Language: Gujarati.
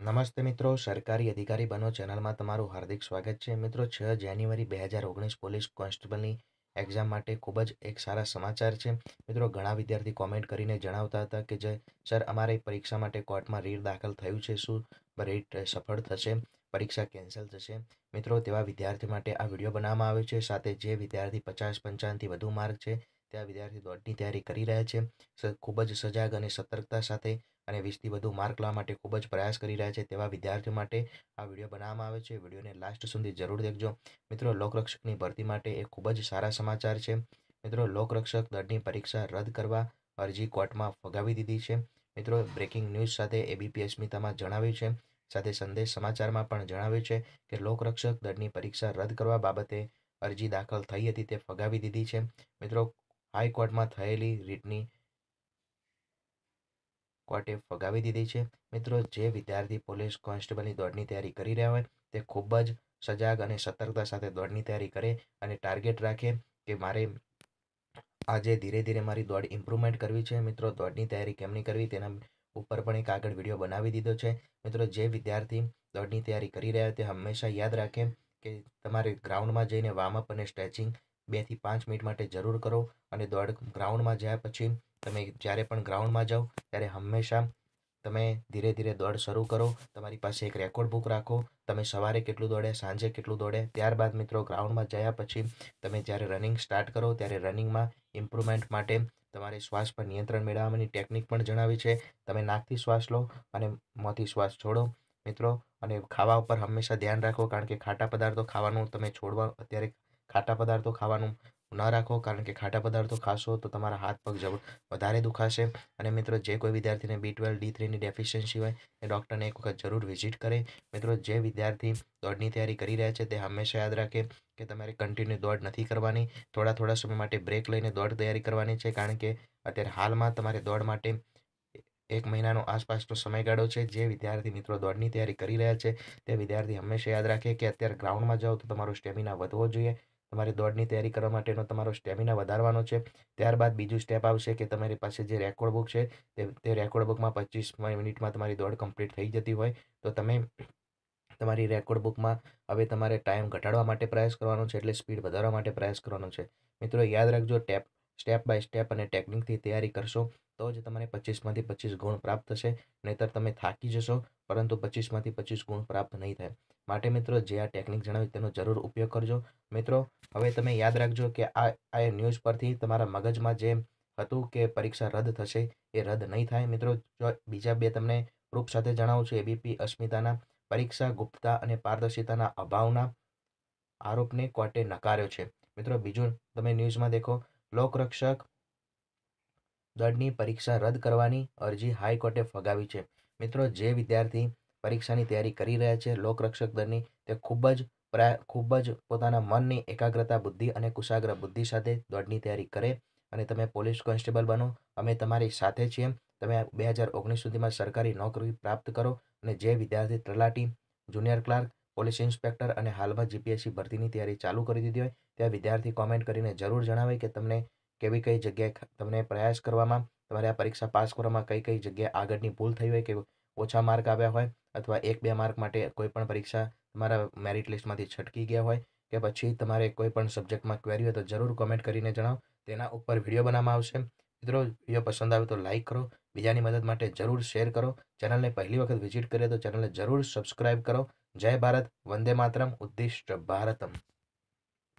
નમસ્તે મિત્રો, સરકારી અધિકારી બનો ચેનલમાં તમારું હાર્દિક સ્વાગત છે. મિત્રો, છ જાન્યુઆરી બે હજાર ઓગણીસ પોલીસ કોન્સ્ટેબલની એક્ઝામ માટે ખૂબ જ એક સારા સમાચાર છે. મિત્રો, ઘણા વિદ્યાર્થી કોમેન્ટ કરીને જણાવતા હતા કે, જે, સર, અમારે પરીક્ષા માટે કોર્ટમાં રીટ દાખલ થયું છે. શું રીટ સફળ થશે? પરીક્ષા કેન્સલ થશે? મિત્રો, તેવા વિદ્યાર્થી માટે આ વીડિયો બનાવવામાં આવ્યો છે. સાથે જે વિદ્યાર્થી પચાસ પંચાવનથી વધુ માર્ક છે ત્યાં વિદ્યાર્થી દોડની તૈયારી કરી રહ્યા છે. ખૂબ જ સજાગ અને સતર્કતા સાથે અને વીસથી વધુ માર્ક લાવવા માટે ખૂબ જ પ્રયાસ કરી રહ્યા છે તેવા વિદ્યાર્થીઓ માટે આ વીડિયો બનાવવામાં આવે છે. વિડીયોને લાસ્ટ સુધી જરૂર દેખજો. મિત્રો, લોકરક્ષકની ભરતી માટે એ ખૂબ જ સારા સમાચાર છે. મિત્રો, લોકરક્ષક દળની પરીક્ષા રદ કરવા અરજી કોર્ટમાં ફગાવી દીધી છે. મિત્રો, બ્રેકિંગ ન્યૂઝ સાથે એબીપી અસ્મિતામાં જણાવ્યું છે. સાથે સંદેશ સમાચારમાં પણ જણાવ્યું છે કે લોકરક્ષક દળની પરીક્ષા રદ કરવા બાબતે અરજી દાખલ થઈ હતી તે ફગાવી દીધી છે. મિત્રો હાઈકોર્ટમાં થયેલી રીટની કોર્ટે ફગાવી દીધી છે. મિત્રો, જે વિદ્યાર્થી પોલીસ કોન્સ્ટેબલની દોડની તૈયારી કરી રહ્યા હોય, તે ખૂબ જ સજાગ અને સતર્કતા સાથે દોડની તૈયારી કરે અને ટાર્ગેટ રાખે કે મારે આજે ધીરે ધીરે મારી દોડ ઇમ્પ્રુવમેન્ટ કરવી છે. મિત્રો, દોડની તૈયારી કેમની કરવી તેના ઉપર પણ એક આગળ વીડિયો બનાવી દીધો છે. મિત્રો, જે વિદ્યાર્થી દોડની તૈયારી કરી રહ્યા તે હંમેશા યાદ રાખે કે તમારે ગ્રાઉન્ડમાં જઈને વાર્મઅપ અને સ્ટ્રેચિંગ બેથી પાંચ મિનિટ માટે જરૂર કરો અને દોડ ગ્રાઉન્ડમાં જયા પછી તમે જ્યારે પણ ગ્રાઉન્ડમાં જાઓ, ત્યારે હંમેશા તમે ધીરે ધીરે દોડ શરૂ કરો. તમારી પાસે એક રેકોર્ડ બુક રાખો. તમે સવારે કેટલું દોડે, સાંજે કેટલું દોડે, ત્યારબાદ મિત્રો ગ્રાઉન્ડમાં જયા પછી તમે જ્યારે રનિંગ સ્ટાર્ટ કરો, ત્યારે રનિંગમાં ઇમ્પ્રુવમેન્ટ માટે તમારે શ્વાસ પર નિયંત્રણ મેળવવાની ટેકનિક પણ જણાવી છે. તમે નાકથી શ્વાસ લો અને મોંથી શ્વાસ છોડો મિત્રો અને ખાવા ઉપર હંમેશા ધ્યાન રાખો, કારણ કે ખાટા પદાર્થો ખાવાનું તમે છોડવા અત્યારે ખાટા પદાર્થો ખાવાનું ન રાખો, કારણ કે ખાટા પદાર્થો ખાશો તો તમારા હાથ પગ જબ, વધારે દુખાશે. અને મિત્રો, જે કોઈ વિદ્યાર્થીને બી ટ્વેલ્વ ડી થ્રીની ડેફિશિયન્સી હોય, એ ડૉક્ટરને એક વખત જરૂર વિઝિટ કરે. મિત્રો, જે વિદ્યાર્થી દોડની તૈયારી કરી રહ્યા છે, તે હંમેશા યાદ રાખે કે તમારે કન્ટિન્યુ દોડ નથી કરવાની. થોડા થોડા સમય માટે બ્રેક લઈને દોડ તૈયારી કરવાની છે, કારણ કે અત્યારે હાલમાં તમારે દોડ માટે એક મહિનાનો આસપાસનો સમયગાળો છે. જે વિદ્યાર્થી મિત્રો દોડની તૈયારી કરી રહ્યા છે, તે વિદ્યાર્થી હંમેશા યાદ રાખે કે અત્યારે ગ્રાઉન્ડમાં જાઓ તો તમારો સ્ટેમિના વધવો જોઈએ. તમારે દોડની તૈયારી કરવા માટેનો તમારો સ્ટેમિના વધારવાનો છે. ત્યારબાદ બીજું સ્ટેપ આવશે કે તમારી પાસે જે રેકોર્ડ બુક છે, તે તે રેકોર્ડ બુકમાં પચીસ મિનિટમાં તમારી દોડ કમ્પ્લીટ થઈ જતી હોય, તો તમે તમારી રેકોર્ડ બુકમાં હવે તમારે ટાઈમ ઘટાડવા માટે પ્રયાસ કરવાનો છે, એટલે સ્પીડ વધારવા માટે પ્રયાસ કરવાનો છે. મિત્રો, યાદ રાખજો ટેપ, સ્ટેપ બાય સ્ટેપ અને ટેકનિકથી તૈયારી કરશો, તો જ તમને પચીસમાંથી પચીસ ગુણ પ્રાપ્ત થશે, નહીંતર તમે થાકી જશો, પરંતુ પચીસમાંથી પચીસ ગુણ પ્રાપ્ત નહીં થાય. માટે મિત્રો જે આ ટેકનિક જણાવી તેનો જરૂર ઉપયોગ કરજો. મિત્રો, હવે તમે યાદ રાખજો કે આ આ ન્યૂઝ પરથી તમારા મગજમાં જે હતું કે પરીક્ષા રદ થશે એ રદ નહીં થાય. મિત્રો, જો બીજા બે તમને પ્રૂફ સાથે જણાવું છું એબીપી અસ્મિતાના પરીક્ષા, ગુપ્તતા અને પારદર્શિતાના અભાવના આરોપને કોર્ટે નકાર્યો છે. મિત્રો, બીજું તમે ન્યૂઝમાં દેખો, લોકરક્ષક દળની પરીક્ષા રદ કરવાની અરજી હાઈકોર્ટે ફગાવી છે. મિત્રો, જે વિદ્યાર્થી પરીક્ષાની તૈયારી કરી રહ્યા છે. લોકરક્ષક દળની તે ખૂબ જ ખૂબ જ પોતાના મનની એકાગ્રતા, બુદ્ધિ અને કુશાગ્ર બુદ્ધિ સાથે દોડની તૈયારી કરે અને તમે પોલીસ કોન્સ્ટેબલ બનો. અમે તમારી સાથે છીએ. તમે બે હજાર ઓગણીસ સુધીમાં સરકારી નોકરી પ્રાપ્ત કરો અને જે વિદ્યાર્થી તલાટી, જુનિયર ક્લાર્ક, પોલીસ ઇન્સ્પેક્ટર અને હાલમાં જીપીએસસી ભરતીની તૈયારી ચાલુ કરી દીધી હોય, ત્યાં વિદ્યાર્થી કોમેન્ટ કરીને જરૂર જણાવે કે તમને કેવી કઈ જગ્યાએ તમને પ્રયાસ કરવામાં, તમારે આ પરીક્ષા પાસ કરવામાં કઈ કઈ જગ્યાએ આગળની ભૂલ થઈ હોય કે ઓછા માર્ક આવ્યા હોય અથવા એક, બે માર્ક માટે કોઈ પણ પરીક્ષા તમારા મેરિટ લિસ્ટમાંથી છટકી ગયા હોય કે પછી તમારે કોઈ પણ સબ્જેક્ટમાં ક્વેરી હોય તો જરૂર કોમેન્ટ કરીને જણાવો. તેના ઉપર વીડિયો બનાવવામાં આવશે. મિત્રો વીડિયો પસંદ આવે તો લાઇક કરો. બીજાની મદદ માટે જરૂર શેર કરો. ચેનલને પહેલી વખત વિઝિટ કરીએ તો ચેનલને જરૂર સબસ્ક્રાઇબ કરો. જય ભારત. વંદે માતરમ. ઉદ્દિષ્ટ ભારતમ.